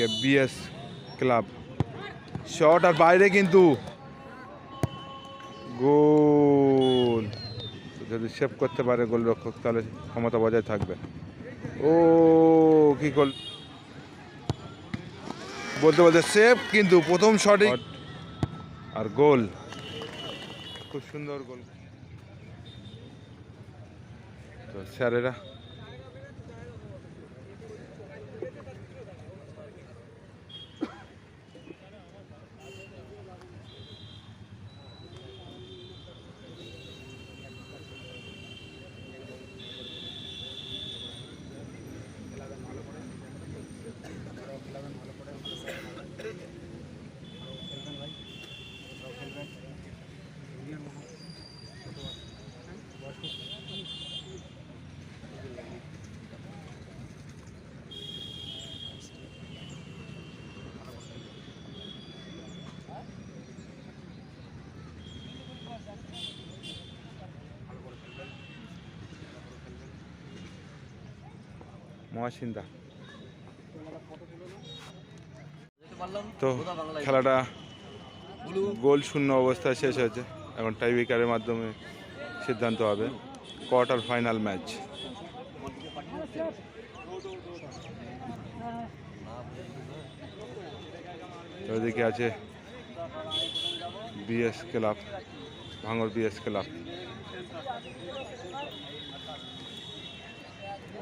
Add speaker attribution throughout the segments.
Speaker 1: এদিকে BS club shot আর বাইরে কিন্তু। গোল। যদি সেভ করতে পারে গোলরক্ষক তাহলে ক্ষমতা বজায় থাকবে। ও কি গোল। বলতে বলতে সেভ কিন্তু প্রথম শটে আর গোল। খুব সুন্দর গোল। তো স্যারেরা মহাসিন্দা। তো খেলাটা গোল শূন্য অবস্থায় শেষ হয়েছে। এখন টাইব্রেকারের মাধ্যমে সিদ্ধান্ত হবে। কোয়ার্টার ফাইনাল ম্যাচ ওদিকে আছে BS club Bhangar BS club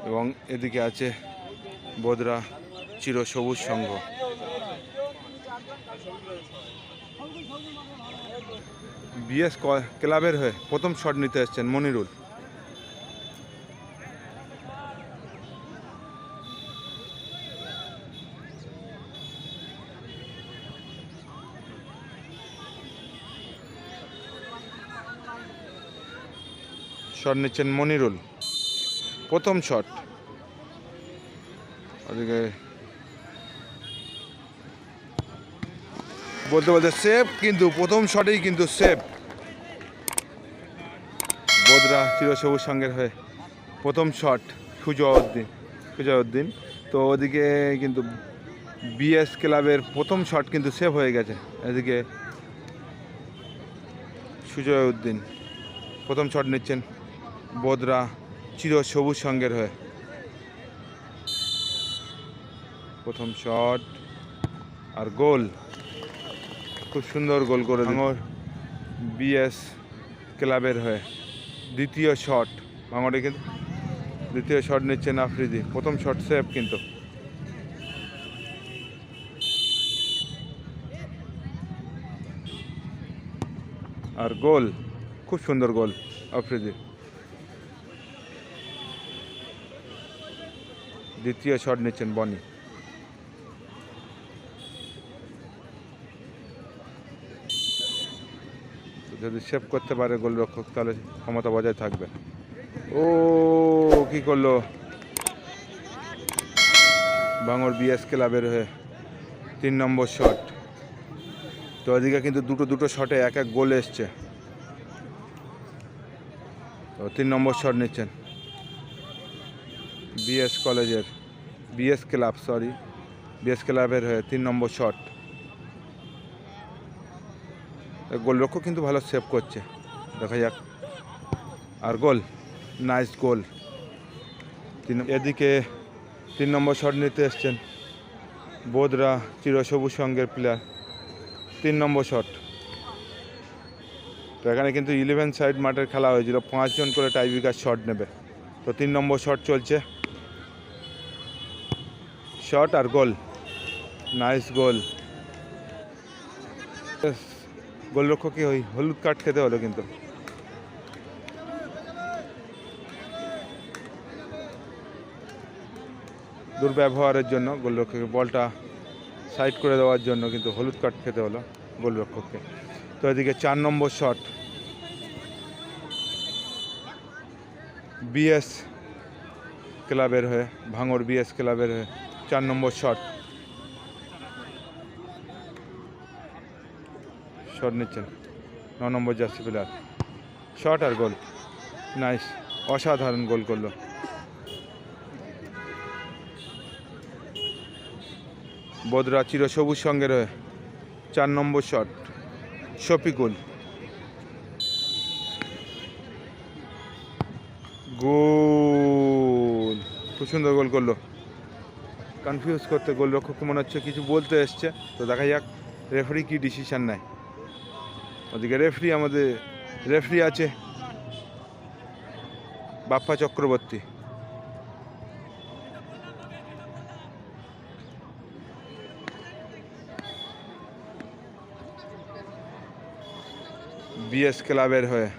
Speaker 1: এবং এদিকে আছে বোদরা চিরসবুজ সংঘ। বিএস ক্লাবের হয়ে প্রথম শট নিতে এসছেন মনিরুল। শট নিচ্ছেন মনিরুল। প্রথম শট। ওদিকে বলতে বলতে সেভ, কিন্তু প্রথম শটেই কিন্তু সেভ। বোদরা চিরসবুজ সঙ্গের হয়ে প্রথম শট সুজউদ্দিন সুজউদ্দিন। তো ওদিকে কিন্তু বিএস ক্লাবের প্রথম শট কিন্তু সেভ হয়ে গেছে। এদিকে সুজয় উদ্দিন প্রথম শট নিচ্ছেন বোদরা। চির সবুজ সঙ্গের হয়ে। প্রথম শট আর গোল। খুব সুন্দর গোল করে ভাঙর বিএস ক্লাবের হয়ে। দ্বিতীয় শট ভাঙরে কিন্তু দ্বিতীয় শট নিচ্ছেন আফ্রিদি প্রথম শট সেভ কিন্তু। আর গোল। খুব সুন্দর গোল আফ্রিদির দ্বিতীয় শট নিচ্ছেন বনি। যদি সেভ করতে পারে গোলরক্ষক, তাহলে ক্ষমতা বজায় থাকবে। ও, কি করল? বাঙর বিএস ক্লাবের হয়ে তিন নম্বর শট তো ওদিকে কিন্তু দুটো দুটো শটে এক এক গোল এসছে। তো তিন নম্বর শট নিচ্ছেন। বিএস কলেজের বিএস ক্লাব সরি বিএস ক্লাবের হয়ে তিন নম্বর শট গোলরক্ষক কিন্তু ভালো সেভ করছে। দেখা যাক। আর গোল নাইস গোল তিন এদিকে তিন নম্বর শট নিতে এসছেন বোদরা চিরসবুজ সঙ্গের প্লেয়ার তিন নম্বর শট তো এখানে কিন্তু ইলেভেন সাইড মাঠের খেলা হয়েছিল পাঁচজন করে টাইব্রেকার শট নেবে। তো তিন নম্বর শট চলছে। শট আর গোল নাইস গোল গোলরক্ষককে ওই হলুদ কার্ড খেতে হলো কিন্তু। দুর্ব্যবহারের জন্য গোলরক্ষকের বলটা সাইড করে দেওয়ার জন্য কিন্তু হলুদ কার্ড খেতে হলো গোলরক্ষককে তো এদিকে চার নম্বর শট বিএস ক্লাবের হয়ে ভাঙর বিএস ক্লাবের হয়ে। চার নম্বর শট। শট নিচ্ছেন। ন নম্বর জার্সি প্লেয়ার। শট আর গোল। নাইস। অসাধারণ গোল করল। বদরা চিরসবুজ সঙ্গে রয়ে চার নম্বর শট। শফিকুল। গোল। খুব সুন্দর গোল করল। কনফিউজ করতে গোলরক্ষককে মনে হচ্ছে কিছু বলতে এসছে। তো দেখা যাক রেফারি কি ডিসিশান নেয়। ওদিকে রেফারি আমাদের রেফারি আছে। বাপ্পা চক্রবর্তী। বিএস ক্লাবের হয়ে।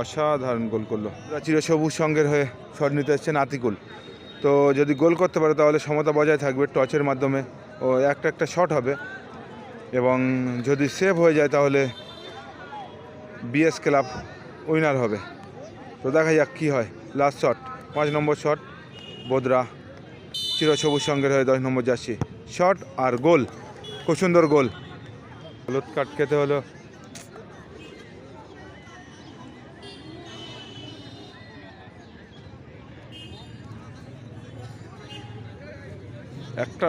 Speaker 1: অসাধারণ গোল করল। চিরসবুজ সঙ্গের হয়ে শট নিতে এসছেন আতিকুল তো যদি গোল করতে পারে তাহলে সমতা বজায় থাকবে টচের মাধ্যমে ও একটা একটা শট হবে। এবং যদি সেভ হয়ে যায় তাহলে বিএস ক্লাব উইনার হবে। তো দেখা যাক কী হয়। লাস্ট শট, পাঁচ নম্বর শট, বোদরা চিরসবুজ সঙ্গের হয়ে দশ নম্বর যাচ্ছি শট আর গোল, খুব সুন্দর গোল। হলুদ কাট খেতে হলো। একটা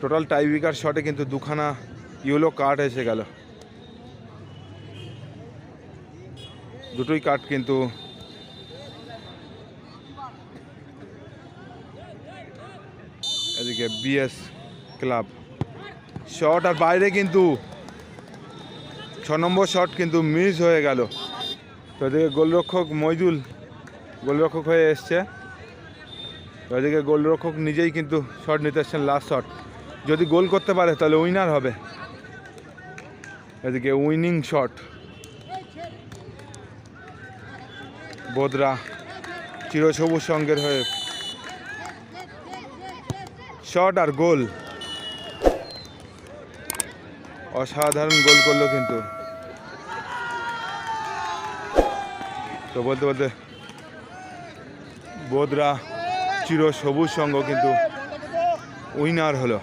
Speaker 1: টোটাল টাইব্রেকার শটে কিন্তু দুখানা ইয়েলো কার্ড এসে গেল। দুটোই কার্ড কিন্তু এদিকে বিএস ক্লাব শট আর বাইরে কিন্তু ছ নম্বর শট কিন্তু মিস হয়ে গেল। তো এদিকে গোলরক্ষক মইদুল গোলরক্ষক হয়ে এসছে। তো এদিকে গোলরক্ষক নিজেই কিন্তু শট নিতে আসছেন লাস্ট শট যদি গোল করতে পারে, তাহলে উইনার হবে। এদিকে উইনিং শট বোদরা চিরসবুজ সঙ্গের হয়ে শট আর গোল। অসাধারণ গোল করল কিন্তু। তো বলতে বলতে বোদরা চির সবুজ সঙ্গ কিন্তু উইনার হলো।